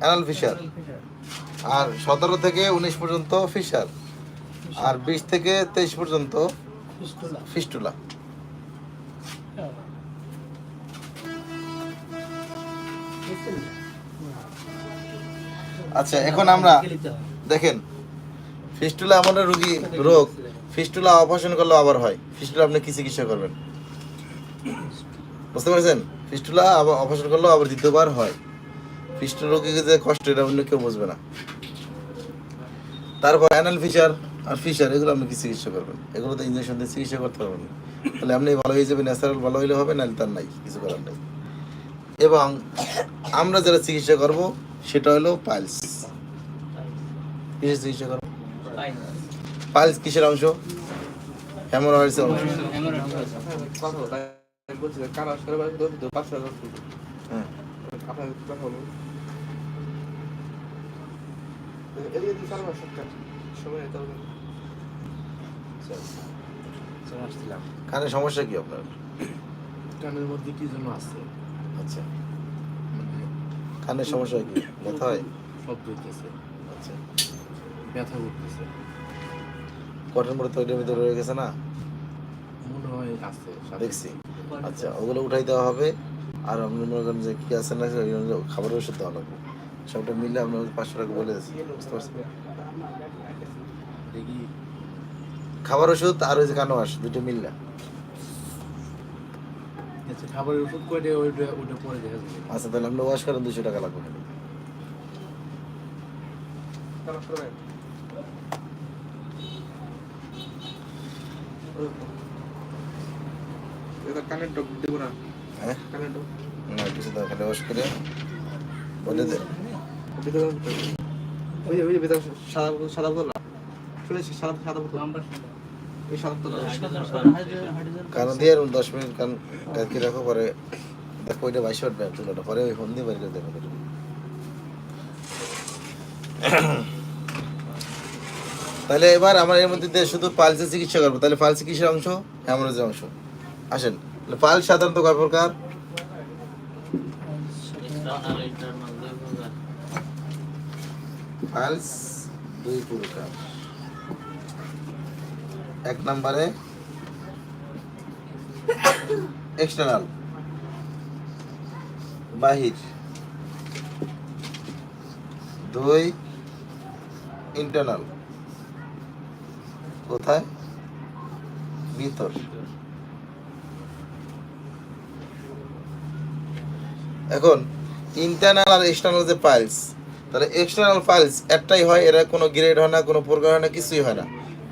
Anal fisher. আর সতেরো থেকে উনিশ পর্যন্ত ফিশার আর বিশ থেকে তেইশ পর্যন্ত ফিস্টুলা। আচ্ছা এখন আমরা দেখেন ফিস্টুলা এমন একটা রুগী রোগ। ফিস্টুলা অপারেশন করলে আবার হয়। ফিস্টুলা আপনি কি চিকিৎসা করবেন? বুঝতে পারছেন? ফিস্টুলা আবার অপারেশন করলেও আবার দ্বিতীয়বার হয়। ফিস্টুলা রোগীকে যে কষ্ট, এটা অন্য কেউ বুঝবে না। তারপর অ্যানাল ফিশার আর ফিশার এগুলো আপনি কি চিকিৎসা করবেন? এগুলো তো ইঞ্জেকশন দিয়ে চিকিৎসা করতে পারবেন। তাহলে আপনি ভালো হয়ে যাবেন ন্যাচারাল ভালো হইলে হবে, নাহলে তার নাই, কিছু করার নাই। এবং আমরা যারা চিকিৎসা করব, সেটা হলো পাইলস। কিসের চিকিৎসা করব? পাইলস কিসের অংশ? হ্যামোরয়েডসের অংশ। হ্যাঁ। কানে সমস্যা কি আপনার? কানের মধ্যে কি যেন আছে। আচ্ছা। মানে কানের সমস্যা কি? ব্যথা হয়? শব্দ হইতেছে আচ্ছা। ব্যথা করতেছে। কটন পরে তৈরির ভিতরে রয়ে গেছে না। দেখছি। আচ্ছা ওগুলো উঠাই দেওয়া হবে। আর আপনি মনে করেন যে কি আছে না খাবারের ওষুধ দেওয়া লাগবে। সবটা মিলে ওই পাঁচশো টাকা বলে দিচ্ছি বুঝতে পারছেন? খাবার ওষুধ আর ওই যে কানো আস দুটো মিললে। আচ্ছা খাবারের ওষুধ করে ওইটা ওটা পরে দেখা যাবে। আচ্ছা তাহলে আপনি ওয়াশ করেন দুশো টাকা লাগবে। কানের ডক দেবো না। হ্যাঁ? কানের ডক না কিছু দরকার নেই করে বলে দে। ওই যে ওই যে ভিতরে সাদা সাদা বোতল শুনেছি সাদা সাদা বোতল। নাম্বার ওই সাদা বোতল হাইড্রোজেন- হাইড্রোজেন দিয়ে আর দশ মিনিট কান কাকি রাখো পরে দেখো ওইটা বাইশ উঠবে পরে ওই ফোন দিয়ে করে দেখো। তাহলে এবার আমার এর মধ্যে দিয়ে শুধু পালসের চিকিৎসা করব। তাহলে পালস কিসের অংশ? হ্যামোরেজের অংশ। আসেন। পালস সাধারণত কয় প্রকার? পালস দুই প্রকার। এক নম্বরে এক্সটার্নাল বাহির। দুই ইন্টারনাল কোথায়? ভিতর। এখন ইন্টারনাল আর এক্সটার্নাল যে পাইলস তাহলে এক্সটার্নাল পাইলস একটাই হয়, এরা কোনো গ্রেড হয় না, কোনো প্রকার হয় না, কিছুই হয় না।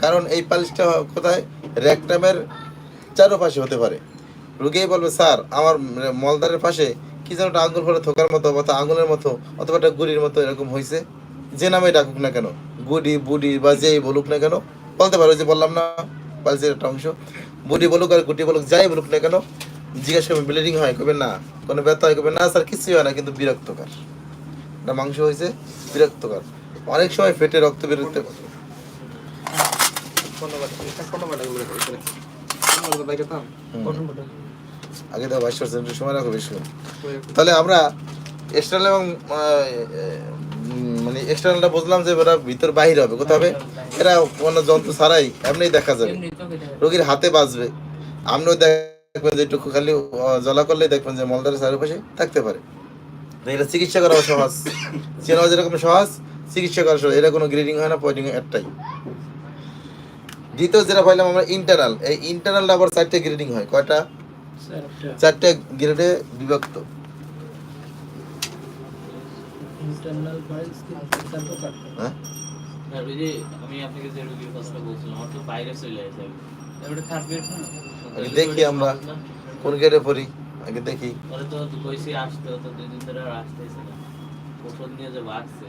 কারণ এই পাইলসটা কোথায়? র্যাকটামের চারোপাশে হতে পারে। রুগী বলবে, স্যার, আমার মলদারের পাশে কি যেন একটা আঙুল ফলে থোকার মতো অথবা আঙুলের মতো, অথবা একটা গুড়ির মতো এরকম হয়েছে যে নামে ডাকুক না কেন, গুডি, বুডি বা যেই বলুক না কেন, বলতে পারো যে বললাম না পালসের একটা অংশ। বুডি বলুক আর গুটি বলুক, যাই বলুক না কেন জিজ্ঞাসা করবেন ব্লিডিং হয় কবে না কোনো ব্যথা হয় কবে না স্যার কিছুই হয় না কিন্তু বিরক্তকর। এটা মাংস হয়েছে বিরক্তকর। অনেক সময় পেটে রক্ত বেরোতে। আগে তো বাইশ পার্সেন্ট সময় রাখো বেশি। তাহলে আমরা এক্সটার্নাল এবং মানে এক্সটার্নালটা বুঝলাম যে ওরা ভিতর বাহির হবে কোথাও হবে? এরা কোনো যন্ত্র ছাড়াই এমনিই দেখা যাবে। এমনি দেখা যায়। রোগীর হাতে বাজবে আপনিও দেখবেন যে একটু খালি জ্বলা করলে দেখবেন যে মলদারের চারিপাশে থাকতে পারে। এটা চিকিৎসা করা সহজ। চেনা যেরকম সহজ চিকিৎসা করা সহজ। এটা কোনো গ্রিডিং হয় না পয়েন্টিং একটাই। দ্বিতীয় যেটা পাইলাম আমরা ইন্টারনাল এই ইন্টারনালটা আবার চারটে গ্রেডিং হয়। কয়টা? চারটে। গ্রেডে বিভক্ত। হ্যাঁ? আমি আপনাকে যে রোগীর কথাটা বলছিলাম আমার তো বাইরে চলে আসে। দেখি আমরা কোন গ্রেডে পড়ি আগে দেখি। তো কইছি আসতে তো দুই দিন ধরে আসতেছে না। ওষুধ নিয়ে যে ভাগছে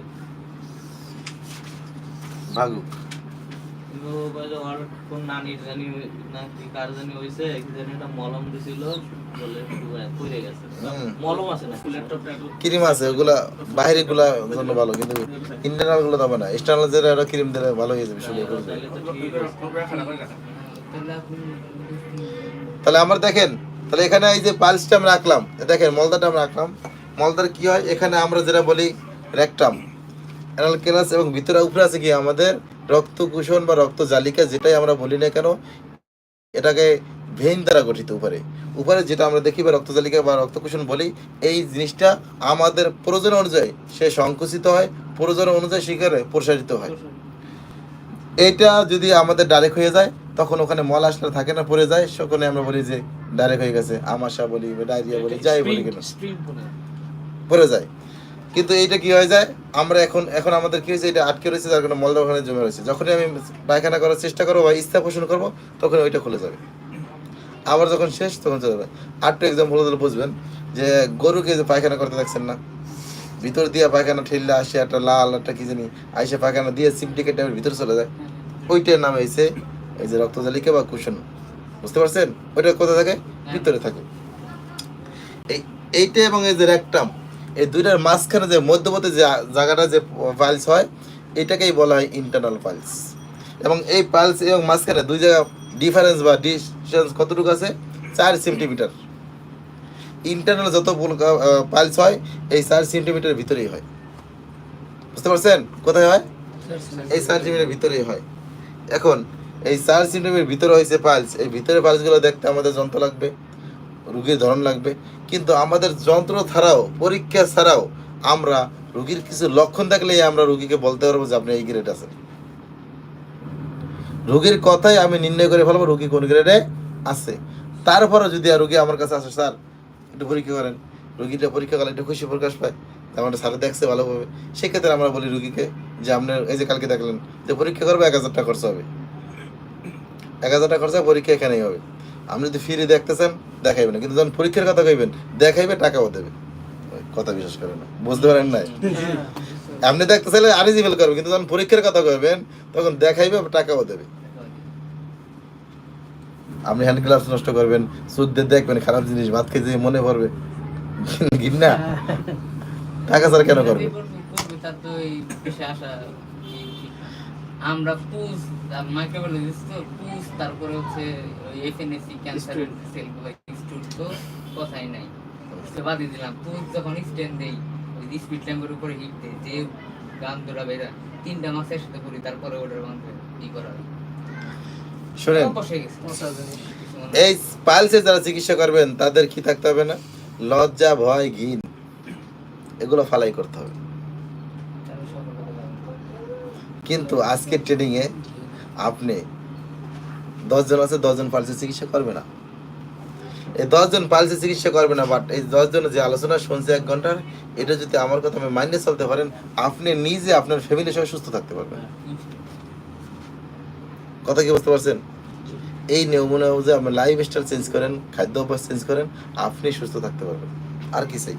ভাগুক কিন্তু বলে ওর কোন নানির জানি না কি কার জানি হইছে কি জানি একটা মলম দিছিল বলে কইরে গেছে। মলম আছে না? ক্রিম আছে ওগুলা বাইরেরগুলা জন্য ভালো কিন্তু ইন্টারনালগুলো দেবে না। এক্সটার্নাল যেটা ক্রিম দিলে ভালো হয়ে যাবে আছে। তাহলে আমরা দেখেন তাহলে এখানে এই যে পালসটা আমরা রাখলাম এ দেখেন মলদাটা আমরা রাখলাম। মলদার কি হয়? এখানে আমরা যেটা বলি রেকটাম। অ্যানাল কেলাস এবং ভিতরে উপরে আছে কি? আমাদের রক্ত কুশন বা রক্ত জালিকা যেটাই আমরা বলি না কেন এটাকে ভেইন দ্বারা গঠিত উপরে। উপরে যেটা আমরা দেখি বা রক্তজালিকা বা রক্তকুশন বলি এই জিনিসটা আমাদের প্রয়োজন অনুযায়ী সে সংকুচিত হয় প্রয়োজন অনুযায়ী শিকারে প্রসারিত হয়। এটা যদি আমাদের ডাইরেক্ট হয়ে যায় তখন ওখানে মল আসলে থাকে না পড়ে যায়। সেখানে আমরা বলি যে ডাইরেক্ট হয়ে গেছে। আমাশা বলি বা ডায়রিয়া বলি যাই বলি কেন। পড়ে যায়। কিন্তু এইটা কি হয়ে যায়? আমরা এখন এখন আমাদের কি হয়েছে? এটা আটকে রয়েছে যার কারণে মলটা ওখানে জমে রয়েছে। যখনই আমি পায়খানা করার চেষ্টা করব বা ইচ্ছা পোষণ করব তখন ওইটা খুলে যাবে। আবার যখন শেষ তখন চলে যাবে। আরেকটা এক্সাম্পল দিলে বুঝবেন যে গরুকে যে পায়খানা করতে দেখছেন না? ভিতর দিয়ে পায়খানা ঠেললে আসে একটা লাল একটা কি জানি আইসে পায়খানা দিয়ে সিমটি কেটে ভিতরে চলে যায়। ওইটার নাম হয়েছে এই যে রক্তজালিকা বা কুশন বুঝতে পারছেন? ওইটা কোথায় থাকে? ভিতরে থাকে। এই এইটা এবং এই যে রেকটাম এই দুইটার মাঝখানে যে মধ্যবর্তী যে জায়গাটা যে পাইলস হয় এটাকেই বলা হয় ইন্টারনাল পাইলস এবং এই পালস এবং মাঝখানে দুই জায়গা ডিফারেন্স বা ডিস্টেন্স কতটুকু আছে? চার সেন্টিমিটার ইন্টারনাল যত পাইলস হয় এই চার সেন্টিমিটার ভিতরেই হয়। বুঝতে পারছেন? কোথায় হয়? এই চার সেন্টিমিটার ভিতরেই হয়। এখন এই চার সেন্টিমিটার ভিতরে হয়েছে পাইলস এই ভিতরে পাইলসগুলো দেখতে আমাদের যন্ত্র লাগবে, রুগীর ধরন লাগবে। কিন্তু আমাদের যন্ত্র ছাড়াও, পরীক্ষা ছাড়াও আমরা রুগীর কিছু লক্ষণ দেখলেই আমরা রুগীকে বলতে পারব যে আপনি এই গ্রেড আছেন। রুগীর কথাই আমি নির্ণয় করে ফেলব, রুগী কোন গ্রেডে আছে। তারপরে যদি আর রুগী আমার কাছে আসে, স্যার, একটু পরীক্ষা করেন। রুগীটা পরীক্ষা করলে একটু খুশি প্রকাশ পায়। আমার স্যার দেখছে ভালোভাবে। সেক্ষেত্রে আমরা বলি রুগীকে যে আপনার এই যে কালকে দেখলেন যে পরীক্ষা করবে, এক হাজার টাকা খরচ হবে। এক হাজার টাকা খরচা, পরীক্ষা এখানেই হবে। আপনি যদি ফ্রি দেখতেছেন, দেখাইবেন। না কিন্তু যখন পরীক্ষার কথা কইবেন, দেখাইবে, টাকাও দেবে। কথা বিশ্বাস করে না। বুঝতে পারেন নাই? আপনি দেখতে চাইলে আরিজিবল করবে কিন্তু যখন পরীক্ষার কথা কইবেন, তখন দেখাইবে, টাকাও দেবে। আপনি হ্যান্ড গ্লাভস নষ্ট করবেন, সুদ দেখবেন, খারাপ জিনিস, ভাত খেয়ে মনে পড়বে। ঘিন্না টাকা ছাড়া কেন করবে তার তো এই পেশে আসা এই ঠিক না। আমরা পুজ মাইক্রোবায়োলজিস্ট তো পুজ তারপরে হচ্ছে এফএনএসি ক্যান্সার সেল ইনস্টিটিউট তো কথাই নাই। তো বাদই দিলাম। পুজ যখন স্ট্যান্ড দেই ওই স্পিড ল্যাম্পের উপরে হিট দেয় যে গান ধরা বেরা তিনটা মাস একসাথে করি তারপরে ওটার বান্ধবে ই করা শোনেন এই পালসে যারা চিকিৎসা করবেন তাদের কি থাকতে হবে না? লজ্জা ভয় ঘিন এগুলো ফালাই করতে হবে। কিন্তু আজকের ট্রেনিং এ আপনি দশজন আছে, দশজন পালসে চিকিৎসা করবে না। এই দশজন পালসে চিকিৎসা করবে না বাট এই দশজন যে আলোচনা শুনছে এক ঘণ্টার, এটা যদি আমার কথা আমি মাইন্ডে চলতে পারেন, আপনি নিজে আপনার ফ্যামিলির সঙ্গে সুস্থ থাকতে পারবেন। কথা কি বুঝতে পারছেন? এই নিয়ম অনুযায়ী আপনি লাইফ স্টাইল চেঞ্জ করেন, খাদ্য অভ্যাস চেঞ্জ করেন, আপনি সুস্থ থাকতে পারবেন। আর কি চাই?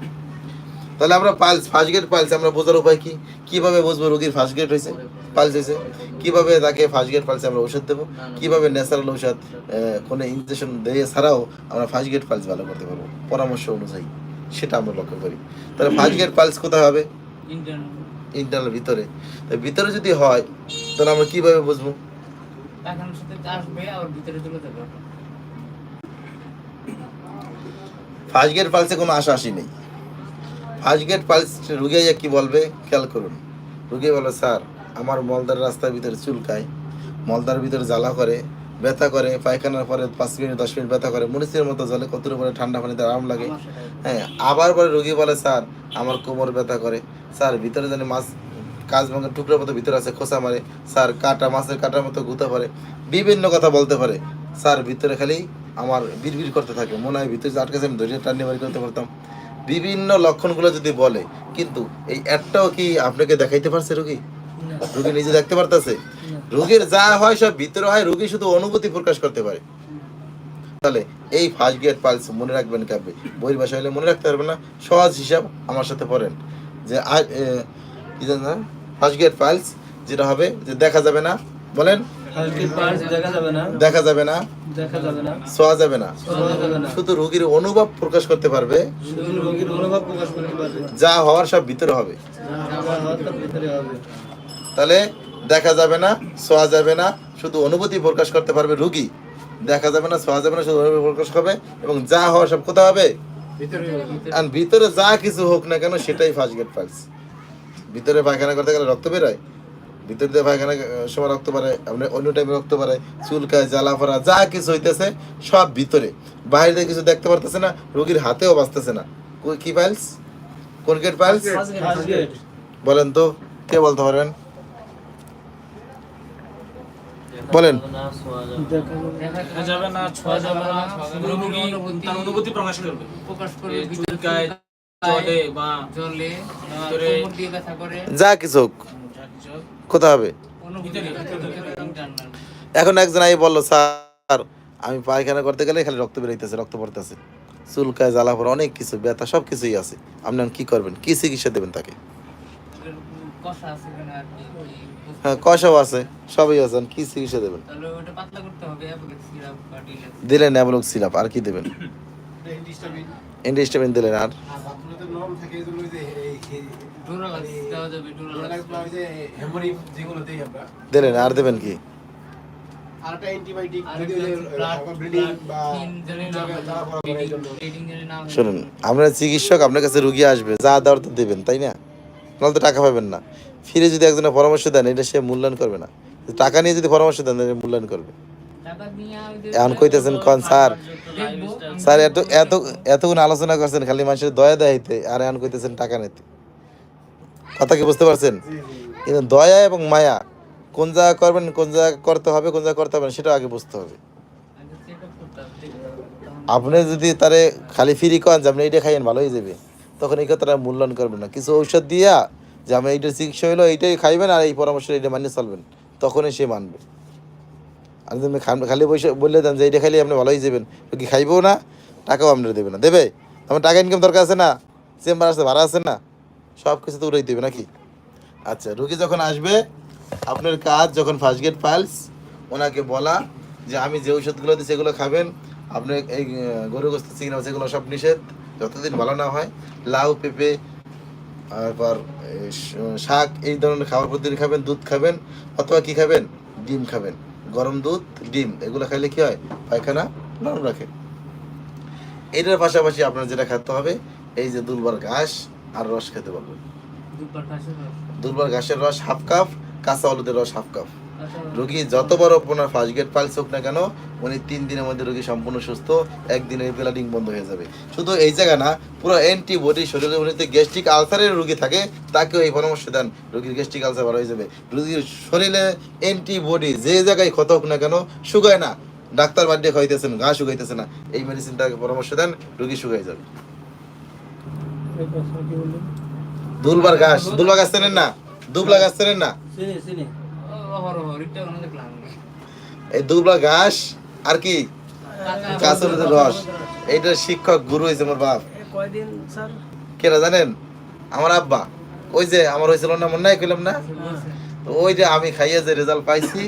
তাহলে আমরা পালস ফার্স্ট গ্রেড পালস, আমরা বোঝার উপায় কি? কীভাবে বুঝব রোগীর ফার্স্ট গ্রেড হয়েছে? পালস হয়েছে কীভাবে তাকে ফার্স্ট গেট পালসে আমরা ওষুধ দেবো? কীভাবে ন্যাচারাল ঔষধ কোনো ইনজেকশন দিয়ে ছাড়াও আমরা ফার্স্ট গেট পালস ভালো করতে পারব? পরামর্শ অনুযায়ী সেটা আমরা লক্ষ্য করি। তাহলে ফার্স্ট গেট পালস কোথায় হবে? ইন্টারনাল ভিতরে। তো ভিতরে যদি হয় তাহলে আমরা কীভাবে বুঝব? ফার্স্ট গেট পালসে কোনো আশা আসি নেই। ফার্স্ট গেট পালস রুগী কি বলবে? খেয়াল করুন। রুগী বলবে স্যার আমার মলদার রাস্তার ভিতরে চুলকায় মলদার ভিতরে জ্বালা করে ব্যথা করে পায়খানার পরে পাঁচ মিনিট দশ মিনিট ব্যথা করে মরিচের মতো জলে কতটুকু পরে ঠান্ডা পানিতে আরাম লাগে। হ্যাঁ আবার পরে রুগী বলে স্যার আমার কোমর ব্যথা করে। স্যার ভিতরে জানি মাছ কাজ ভাঙার টুকরোর মতো ভিতরে আছে খোসা মারে। স্যার কাটা মাছের কাটার মতো গুঁতে পারে বিভিন্ন কথা বলতে পারে। স্যার ভিতরে খালি আমার বিড়বিড় করতে থাকে। মনে হয় ভিতরে যে আটকাছে আমি ধৈর্য টান্নি বাড়ি করতে পারতাম। বিভিন্ন লক্ষণগুলো যদি বলে কিন্তু এই একটাও কি আপনাকে দেখাইতে পারছে রুগী? রুগী নিজে দেখতে পারতেছে? রোগীর যা হয় সব ভিতরে হয় রোগী শুধু অনুভূতি প্রকাশ করতে পারে। তাহলে এই ফার্স্ট গেট পালস মনে রাখবেন কাব্যে বইয়ের ভাষা হলে মনে রাখতে পারবেন না। সহজ হিসাব আমার সাথে পড়েন। যে কি জানেন ফার্স্ট গেট পালস যেটা হবে যে দেখা যাবে না। বলেন। দেখা যাবে না। দেখা যাবে না। শুধু রোগীর অনুভব প্রকাশ করতে পারবে। যা হওয়ার সব ভিতরে হবে। তাহলে দেখা যাবে না ছোঁয়া যাবে না শুধু অনুভূতি প্রকাশ করতে পারবে রুগী। দেখা যাবে না ছোঁয়া যাবে না শুধু অনুভূতি প্রকাশ হবে এবং যা হওয়া সব কোথায় হবে? ভিতরে আর ভিতরে যা কিছু হোক না কেন সেটাই ফার্স্ট গেট পাইলস ভিতরে পায়খানা করতে গেলে রক্ত বেরোয়। ভিতর দিয়ে পায়খানা সময় রক্ত পারে আপনি অন্য টাইমে রক্ত পারে চুলকায় জ্বালা পড়া যা কিছু হইতেছে সব ভিতরে। বাইরে কিছু দেখতে পারতেছে না রোগীর হাতেও বাঁচতেছে না। কি পাইলস কোন গেট পাইলস বলেন তো কে বলতে পারবেন বলেন। দেখা দেখা যাবে না ছোঁয়া যাবে না। রোগী তার অনুভূতি প্রকাশ করবে। প্রকাশ করবে চুলকায় জলে বা জলে কোমর দিয়ে ব্যথা করে। যা কিছু কোথায় হবে। এখন একজন আই বলল স্যার আমি পায়খানা করতে গেলে খালি রক্ত বেরোইতেছে রক্ত পড়তেছে। চুলকায় জ্বালা পড়া অনেক কিছু ব্যথা সব কিছুই আছে। আপনি এখন কি করবেন? কি চিকিৎসা দেবেন তাকে? কষা আছে কিনা আর কি, কি বুঝতে হ্যাঁ কষাও আছে? সবই আছে কি চিকিৎসা দেবেন? তাহলে ওটা পাতলা করতে হবে অ্যাপোলেক্স সিরাপ বা ডিলেক্স। দিলেন অ্যাবলক সিরাপ আর কি দেবেন? এন্টিস্টামিন দিলেন আর? ডোরালাক্স দিলেন আর দেবেন কি? হয়। শুনুন আপনার চিকিৎসক আপনার কাছে রুগী আসবে যা দেওয়ার তো দেবেন তাই না? নাহলে তো টাকা পাবেন না। ফিরে যদি একজনের পরামর্শ দেন এটা সে মূল্যায়ন করবে না। টাকা নিয়ে যদি পরামর্শ দেন তাহলে মূল্যায়ন করবে। এখন কইতেছেন কন স্যার স্যার এত এত এতক্ষণ আলোচনা করছেন খালি মানুষের দয়া দেখাইতে আর এখন কইতেছেন টাকা নিতে। কথা কি বুঝতে পারছেন? কিন্তু দয়া এবং মায়া কোন জায়গা করবেন কোন জায়গা করতে হবে কোন জায়গা করতে হবে না সেটা আগে বুঝতে হবে। আপনি যদি তারে খালি ফ্রি কন যে আপনি এটা খাইয়েন ভালো হয়ে যাবে। তখন এই কথাটা মূল্যায়ন করবেন না। কিছু ঔষধ দিয়া যে আমি এইটার চিকিৎসা হইল, এইটাই খাইবেন আর এই পরামর্শ এইটা মানিয়ে চলবেন। তখনই সে মানবে। আর তুমি খালি বসে বললে দেন যে এইটা খাইলে আপনি ভালো হয়ে যাবেন কি খাইবেও না, টাকাও আপনার দেবে না। দেবে? আমার টাকা ইনকাম দরকার আছে না? চেম্বার আছে, ভাড়া আছে না? সব কিছু তো উড়াই দেবে নাকি? আচ্ছা রুগী যখন আসবে, আপনার কাজ যখন ফার্স্ট গেট পাইলস ওনাকে বলা যে আমি যে ওষুধগুলো দিই সেগুলো খাবেন, আপনি এই গরু গোস্ত মাছ এগুলো সব নিষেধ, যতদিন ভালো না হয়, লাউ, পেঁপে তারপর এই শাক এই ধরনের খাবার প্রতিদিন খাবেন দুধ খাবেন অথবা কি খাবেন? ডিম খাবেন। গরম দুধ ডিম এগুলো খাইলে কি হয়? পায়খানা নরম রাখে। এটার পাশাপাশি আপনার যেটা খেতে হবে এই যে দুর্বার ঘাস আর রস খেতে পারবেন। দুলবার ঘাসের রস হাফ কাপ কাঁচা হলুদের রস হাফ কাপ। রোগী যত বড় আপনার ফার্স্ট গেট পালস হোক না কেন উনি তিন দিনের মধ্যে রোগী সম্পূর্ণ সুস্থ একদিনের ব্লাডিং বন্ধ হয়ে যাবে। শুধু এই জায়গা না পুরো অ্যান্টিবডি শরীরে উনিতে গ্যাস্ট্রিক আলসারের রোগী থাকে তাকেও এই পরামর্শ দেন রোগীর গ্যাস্ট্রিক আলসার ভালো হয়ে যাবে। রোগীর শরীরে অ্যান্টিবডি যে জায়গায় ক্ষত হোক না কেন শুকায় না। ডাক্তার বাদ দিয়ে খাইতেছেন ঘা শুকাইতেছে না। এই মেডিসিনটাকে পরামর্শ দেন রোগী শুকাই যাবে। দুলবার ঘাস দুলবার গাছ চেনেন না? দুবলা গাছ চেনেন না? এই দুবলা ঘাস আর কি? রস। এইটার শিক্ষক গুরু হয়েছে আমার বাপ। জানেন? আমার আব্বা। ওই যে আমার হয়েছিল না মনে নাই কইলাম না? তো ওই যে আমি খাইয়ে যে রেজাল্ট পাইছি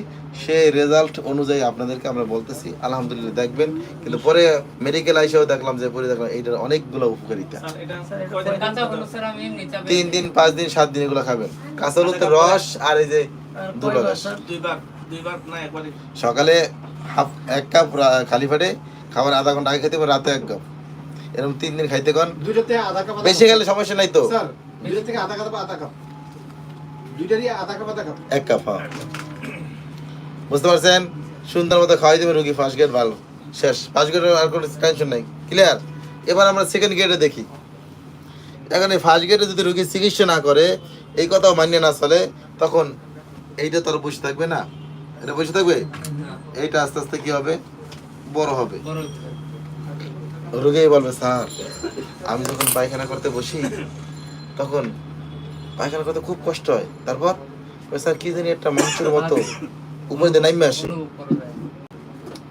সেই রেজাল্ট অনুযায়ী আপনাদেরকে আমরা বলতেছি। আলহামদুলিল্লাহ দেখবেন। কিন্তু পরে মেডিকেল আইসেও দেখলাম যে পরে দেখলাম এইটার অনেকগুলো উপকারিতা। তিন দিন পাঁচ দিন সাত দিন এগুলো খাবেন। কাঁচা রস আর এই যে সকালে হাফ এক কাপ খালি পেটে খাবার আধা ঘণ্টা আগে খেতে হবে, রাতে এক কাপ। এরকম তিন দিন খাইতে কন। বেশি। গেলে সমস্যা নাই তো। থেকে আধা কাপ আধা কাপ। দুইটারই আধা কাপ আধা কাপ। এক কাপ হ্যাঁ। বুঝতে পারছেন? সুন্দর মতো খাওয়াই দেবে রুগী ফার্স্ট গেট ভালো। শেষ। ফার্স্ট গেট আর কোনো টেনশন নাই। ক্লিয়ার এবার আমরা সেকেন্ড গেটে দেখি। এখন এই ফার্স্ট গেটে যদি রুগী চিকিৎসা না করে এই কথাও মানিয়ে না চলে তখন এইটা তো আর বসে থাকবে না? এটা বসে থাকবে? এইটা আস্তে আস্তে কি হবে? বড় হবে। রোগীই বলবে স্যার আমি যখন পায়খানা করতে বসি তখন পায়খানা করতে খুব কষ্ট হয়। তারপর ওই স্যার কি জানি একটা মাংসের মতো উপরে দিয়ে নাইমে আসে।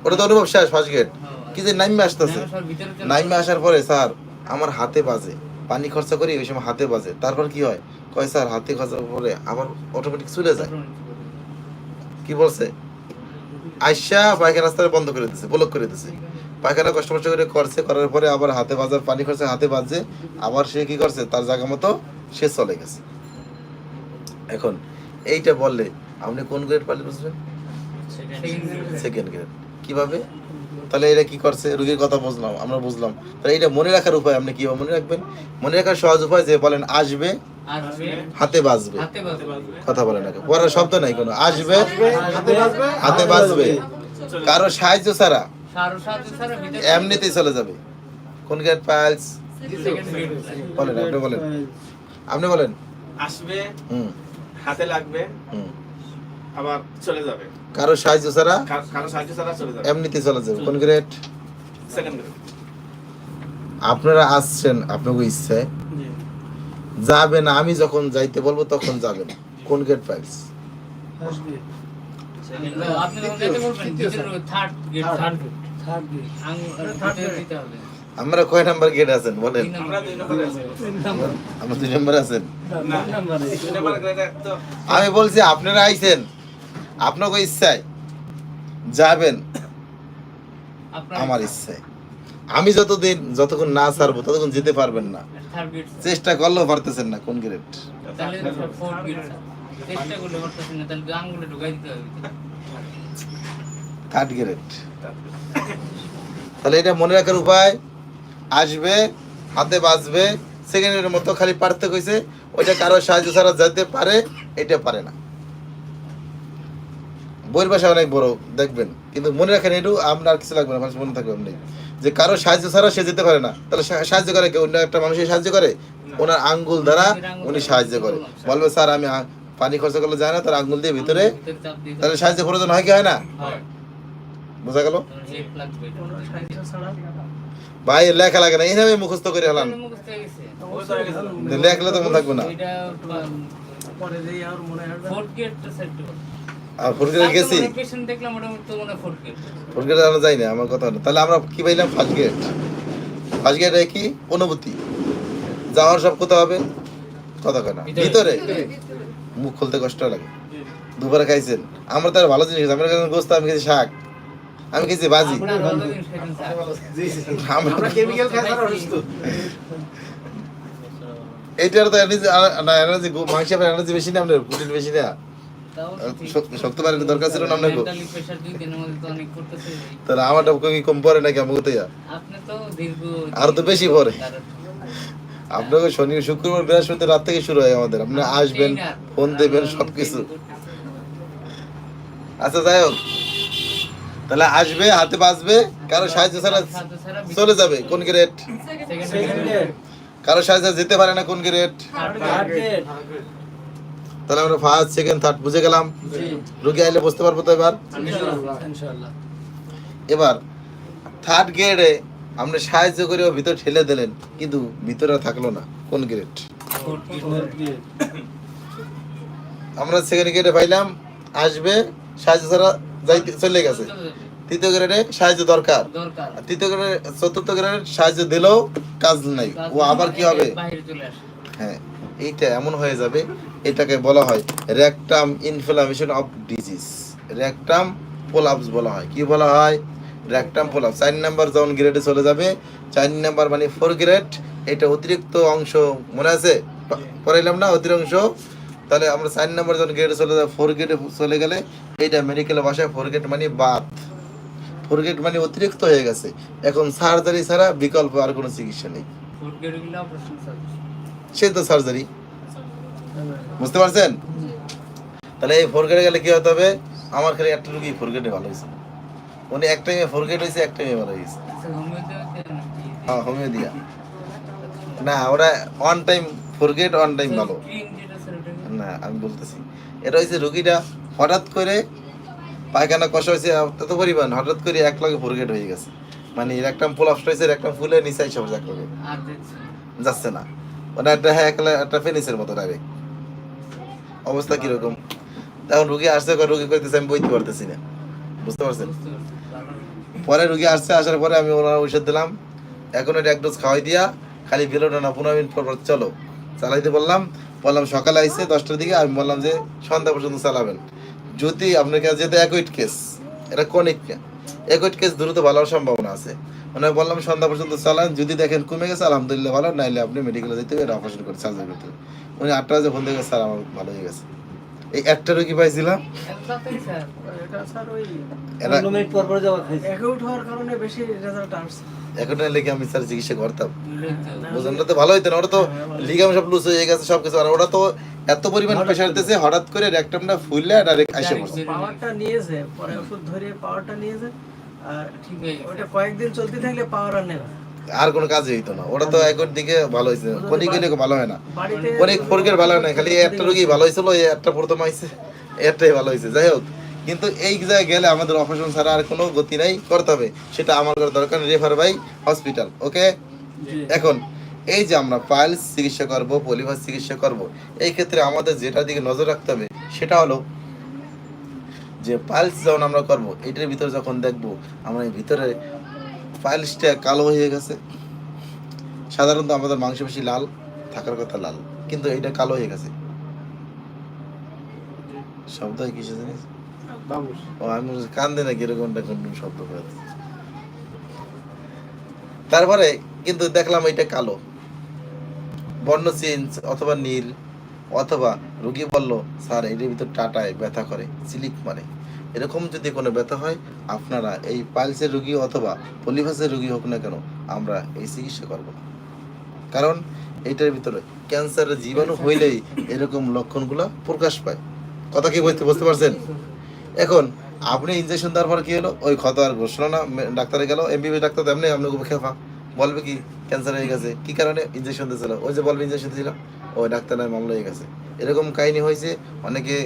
ওটা তো অনুভব শেষ ফার্স্ট গেট হ্যাঁ, কি যে নাইমে আসতেছে? নাইমে আসার পরে স্যার আমার হাতে বাজে। পানি খরচা করি ওই সময় হাতে বাজে। তারপর কি হয়? কয় স্যার হাতে খরচা পরে আমার অটোমেটিক চলে যায়। কি বলছে? আইসা পায়খানা রাস্তাটা বন্ধ করে দিছে ব্লক করে দিছে। পায়খানা কষ্ট করে করছে করার পরে আবার হাতে বাজার পানি খরচা হাতে বাজছে আবার সে কি করছে? তার জায়গা মতো সে চলে গেছে। এখন এইটা বললে আপনি কোন গ্রেড পারলে বুঝবেন সেকেন্ড গ্রেড কীভাবে? তাহলে এটা কি করছে? রুগীর কথা বুঝলাম আমরা বুঝলাম। তাহলে এটা মনে রাখার উপায় আপনি কীভাবে মনে রাখবেন? মনে রাখার সহজ উপায় যে বলেন আসবে আসবে হাতে বাজবে। কথা বলেন আগে। পড়ার শব্দ নাই কোনো। আসবে হাতে বাজবে হাতে কারও সাহায্য ছাড়া এমনিতেই চলে যাবে। কোন গেট পাইলস? বলেন আপনি বলেন। আপনি বলেন। আসবে হুম। হাতে লাগবে হুম। আবার চলে যাবে। কারও সাহায্য ছাড়া কার- সাহায্য ছাড়া চলে যাবে। এমনিতেই চলে যাবে। কোন গ্রেড সেকেন্ড গ্রেড আপনারা আসছেন আপনাকে ইচ্ছায় যাবেন আমি যখন যাইতে বলব তখন যাবেন কোন গেট পাইলস আসবে আপনি যখন যেতে বলবেন third grade third third grade আঙুল ভিতরে দিতে হবে। আমরা কয় নাম্বার গেট আছেন বলেন? আমরা দুই নম্বরে আছি তিন নাম্বার। আমরা দুই নাম্বার আছেন? না তিন নাম্বারে দুই নম্বর গ্রেডে তো আমি বলছি আপনারা আইছেন? আপনাকে ইচ্ছায় যাবেন আমার ইচ্ছায়। আমি যতদিন যতক্ষণ না ছাড়বো ততক্ষণ যেতে পারবেন না। চেষ্টা করলেও পারতেছেন না কোন গ্রেড। থার্ড গ্রেড তাহলে এটা মনে রাখার উপায় আসবে হাতে বাজবে সেকেন্ডের মতো খালি পার্থক্য হয়েছে ওইটা কারও সাহায্য ছাড়া যেতে পারে এটা পারে না। বইয়ের ভাষা অনেক বড় দেখবেন। কিন্তু মনে রাখেন এটু আপনার কিছু লাগবে না মানুষ মনে থাকবে আপনি যে কারও সাহায্য ছাড়া সে যেতে পারে না। তাহলে সা- সাহায্য করে কেউ অন্য একটা মানুষের সাহায্য করে? ওনার আঙ্গুল দ্বারা উনি সাহায্য করে। বলবে স্যার আমি পানি খরচা করলে যায় না তার আঙ্গুল দিয়ে ভিতরে তাহলে সাহায্য প্রয়োজন হয় কি হয় না? বোঝা গেল? ভাই লেখা লাগে না। এইভাবে মুখস্থ করে হলাম মুখস্থ হয়ে লেখলে তো মনে থাকবে না। আর ফুরগেটে গেছি। পেশেন্ট দেখলাম তো মনে আমরা যাই না আমার কথা হলো তাহলে আমরা কি পাইলাম? First gate. ফার্স্ট গেটে কি? অনুভূতি। যাওয়ার সব কোথাও হবে? কথা কয় না ভিতরে। মুখ খুলতে কষ্ট লাগে। দুবার খাইছেন। আমরা তো আর ভালো জিনিস আমরা খেয়েছি গোস্ত আমি খেয়েছি শাক। আমি খেয়েছি বাজি তারা এইটার তো এনার্জি না এনার্জি বেশি না আপনার প্রোটিন বেশি না। শক্ত- পারেন দরকার ছিল না আপনাকে? Mentally pressure দুই দিনের মধ্যে তো অনেক করতেছে। তাহলে আমারটা কি কম পড়ে নাকি আমাকে তো? আপনি তো দীর্ঘ আরও তো বেশি পড়ে। আপনাকে শনি শুক্রবার বৃহস্পতি রাত থেকে শুরু হয় আমাদের। আপনি আসবেন ফোন দেবেন সবকিছু। আচ্ছা যাই হোক। তাহলে আসবে হাতে বাজবে। কারও সাহায্য ছাড়া চলে যাবে। কোন। গ্রেড কারও সাহায্য যেতে পারে না কোন grade Third third grade। Grade তাহলে আমরা ফার্স্ট সেকেন্ড থার্ড বুঝে গেলাম। জি। রুগী আইলে বুঝতে পারব তো এবার? এবার থার্ড গ্রেডে আমরা সাহায্য করে ভিতর ঠেলে দিলেন কিন্তু ভিতরে থাকল না। কোন গ্রেড আমরা সেকেন্ড গ্রেডে পাইলাম আসবে সাহায্য ছাড়া যাইতে চলে গেছে। তৃতীয় গ্রেডে সাহায্য দরকার। দরকার। তৃতীয় গ্রেডে চতুর্থ গ্রেডে সাহায্য দিলেও কাজ নাই। ও আবার কি হবে? বাইরে চলে আসে। হ্যাঁ। এইটা এমন হয়ে যাবে, এটাকে বলা হয় rectum inflammation of disease. Rectum prolapse বলা হয়। কি বলা হয়? র্যাকটাম পোলাপস। চার নাম্বার যখন গ্রেডে চলে যাবে, চার নাম্বার মানে ফোর গ্রেড এটা অতিরিক্ত অংশ মনে আছে? পড়াইলাম না? অতিরিক্ত তাহলে আমরা চার নাম্বার যখন গ্রেডে চলে যাবে ফোর গ্রেডে চলে গেলে, এইটা মেডিকেল ভাষায় ফোর গ্রেড মানে বাত ফোর গ্রেড মানে অতিরিক্ত হয়ে গেছে। এখন সার্জারি ছাড়া বিকল্প আর কোনো চিকিৎসা নেই। ফোর্থ গ্রেড সে তো সার্জারি বুঝতে পারছেন? তাহলে এই ফোর গেলে কি হতে হবে? আমার খালি একটা রুগী ফোর গেটে ভালো হয়েছে। উনি এক টাইমে ফোর গেট হয়েছে এক টাইমে ভালো হয়েছে। হ্যাঁ হোমিও দিয়া না ওরা one time forget one time ভালো। না আমি বলতেছি এটা হয়েছে রুগীটা হঠাৎ করে পায়খানা কষা হয়েছে তত পরিমাণ হঠাৎ করে এক লগে ফোর গেট হয়ে গেছে। মানে একটা পোলাপস হয়েছে একটা ফুলে নিচে সব এক লগে। যাচ্ছে না। মানে একটা হ্যাঁ একটা একটা ফেনিসের মতো ডাইরেক্ট অবস্থা কীরকম তখন রুগী আসছে রুগী কইতেছে আমি বইতে পারতেছি না বুঝতে পারছেন। পরে রুগী আসছে আসার পরে আমি ওনার ঔষধ দিলাম এখন এটা এক ডোজ খাওয়াই দিয়া খালি বেরোনো না পনেরো মিনিট পর চলো চালাইতে বললাম বললাম সকালে আইসে দশটার দিকে আমি বললাম যে সন্ধ্যা পর্যন্ত চালাবেন যদি আপনার কাছে যেহেতু একইট কেস এটা কনিক একইট কেস দ্রুত ভালো সম্ভাবনা আছে মানে বললাম সন্ধ্যা পর্যন্ত চালান যদি দেখেন কমে গেছে আলহামদুলিল্লাহ ভালো নাইলে আপনি মেডিকেলে যেতে হবে অপারেশন করে সার্জারি করতে হবে। উনি আটটা বাজে ফোন থেকে স্যার আমার ভালো হয়ে গেছে। এই একটা রোগী পাইছিলাম। লেগে আমি স্যার চিকিৎসা করতাম? লজ্জা। তো ভালো হইতো না ওরা তো লিগাম সব লুজ হয়ে গেছে সব কিছু আর ওরা তো এত পরিমাণ প্রেশার দিতেছে হঠাৎ করে রেকটামটা ফুললে ডাইরেক্ট আইসা Direct পড়ছে পাওয়ারটা নিয়েছে পরে ওষুধ ধরে পাওয়ারটা নিয়েছে। আর ঠিক হয়ে গেছে। ওটা কয়েকদিন চলতে থাকলে পাওয়ার আর নেবে আর কোনো কাজে হইতো না। ওরা তো এখন দিকে ভালো হয়েছে কোনি গেলে ভালো হয় না। বাড়িতে অনেক ফোরকের ভালো হয় না খালি এই একটা রোগী ভালো হয়েছিল এই একটা প্রথম আইছে একটাই ভালো হয়েছে যাই হোক কিন্তু এই জায়গায় গেলে আমাদের অপারেশন ছাড়া আর কোনো গতি নাই করতে হবে। সেটা আমার করা দরকার রেফার বাই হসপিটাল ওকে এখন এই যে আমরা পাইলস চিকিৎসা করব পলিভাস চিকিৎসা করব এই ক্ষেত্রে আমাদের যেটার দিকে নজর রাখতে হবে সেটা হলো যে পাইলস যখন আমরা করব, এটার ভিতরে যখন দেখব, আমরা এই ভিতরে পাইলসটা কালো হয়ে গেছে। সাধারণত আমাদের মাংসপেশি লাল, থাকার কথা লাল, কিন্তু এটা কালো হয়ে গেছে। শব্দ হয় জানিস ও, আমি কান্দে নাকি? এরকমটা কোন শব্দ করে তারপরে কিন্তু দেখলাম এটা কালো। বর্ণ চেঞ্জ অথবা নীল। অথবা রুগী বলল, স্যার এটার ভিতর টাটায় ব্যথা করে, সিলিক মারে এরকম যদি কোনো ব্যথা হয়, আপনারা এই পাইলসের রুগী অথবা পলিভাসের রুগী হোক না কেন, আমরা এই চিকিৎসা করব। না কারণ এইটার ভিতরে ক্যান্সারের জীবাণু হইলেই এরকম লক্ষণগুলো প্রকাশ পায়। কথা কি বুঝতে বুঝতে পারছেন? এখন আপনি ইনজেকশন দেওয়ার পর কি হলো? ওই ক্ষত আর ঘোষণা না ডাক্তারে গেল এমবিবি ডাক্তার তেমনি আপনাকে খেফা বলবে কি, ক্যান্সার হয়ে গেছে। কি কারণে ইনজেকশন দিয়েছিল? ওই যে বলবে ইনজেকশন দিয়েছিলাম ওই ডাক্তারের মামলা হয়ে গেছে। এরকম কাহিনী হয়েছে, অনেকে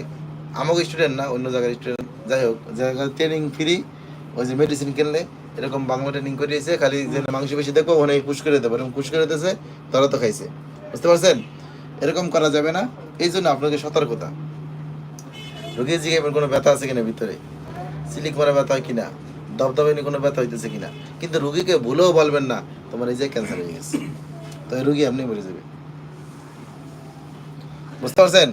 আমাকে স্টুডেন্ট না, অন্য জায়গার স্টুডেন্ট যাই হোক জায়গায় ট্রেনিং ফ্রি ওই যে মেডিসিন কিনলে, এরকম বাংলা ট্রেনিং করিয়েছে, খালি যে মাংস বেশি দেখব ওখানে পুশ করে দেবো। এরকম পুশ করে দিতেছে তারা তো খাইছে। বুঝতে পারছেন? এরকম করা যাবে না, এই জন্য আপনাকে সতর্কতা। রোগীর জিজ্ঞাসা কোনো ব্যথা আছে কিনা ভিতরে? সিলিক মারা ব্যথা হয় কিনা? দবদবাইনি কোনো ব্যথা হইতেছে কিনা? কিন্তু রুগীকে ভুলেও বলবেন না, তোমার এই যে ক্যান্সার হয়ে গেছে। তো রুগী আপনি মরে যাবে। বুঝতে পারছেন?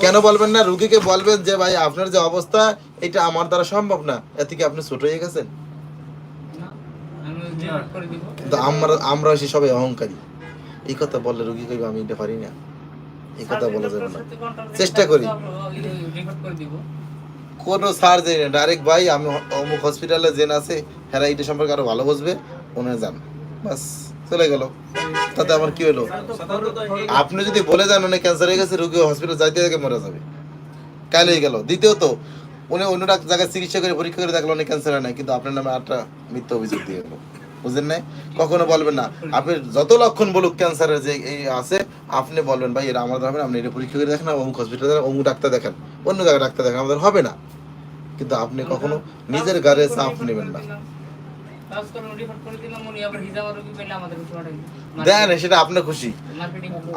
কেন বলবেন না? রুগীকে বলবেন যে, ভাই, আপনার যে অবস্থা, এটা আমার দ্বারা সম্ভব না। এতে কি আপনি ছোট হয়ে গেছেন। আমরা আমরা হচ্ছে সবাই অহংকারী। এই কথা বললে রুগী কইবে, আমি এটা পারি না। এই কথা বলা যাবে না। চেষ্টা করি। কোনো সার দেয় না। ডাইরেক্ট, ভাই, আমি অমুক হসপিটালে জেন আছে হ্যাঁ এটা সম্পর্কে আরও ভালো বুঝবে ওনারা যান। বাস। চলে গেল। তাতে আমার কি হলো? আপনি যদি বলে যান উনি ক্যান্সার হয়ে গেছে, রুগী হসপিটাল যাইতে থেকে মরে যাবে। কাল হয়ে গেল। দ্বিতীয়ত, উনি অন্য জায়গায় চিকিৎসা করে পরীক্ষা করে দেখল উনি ক্যান্সার হয় কিন্তু আপনার নামে আটটা মিথ্যা অভিযোগ দিয়ে গেল। বুঝলেন না কখনো বলবেন না। আপনি যত লক্ষণ বলুক ক্যান্সারের যে এই আছে, আপনি বলবেন, ভাই, এটা আমাদের হবে না, আপনি এটা পরীক্ষা করে দেখেন, অমুক হসপিটালে অমুক ডাক্তার দেখেন। অন্য জায়গায় ডাক্তার দেখেন, আমাদের হবে না। কিন্তু আপনি কখনো নিজের গাড়ে চাপ নেবেন না। দেন সেটা আপনার খুশি।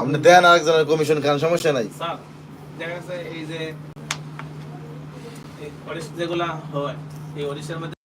আপনি দেন আরেকজনের কমিশন খান সমস্যা নাই। দেখা এই যে যেগুলা হয় এই অডিশনের মধ্যে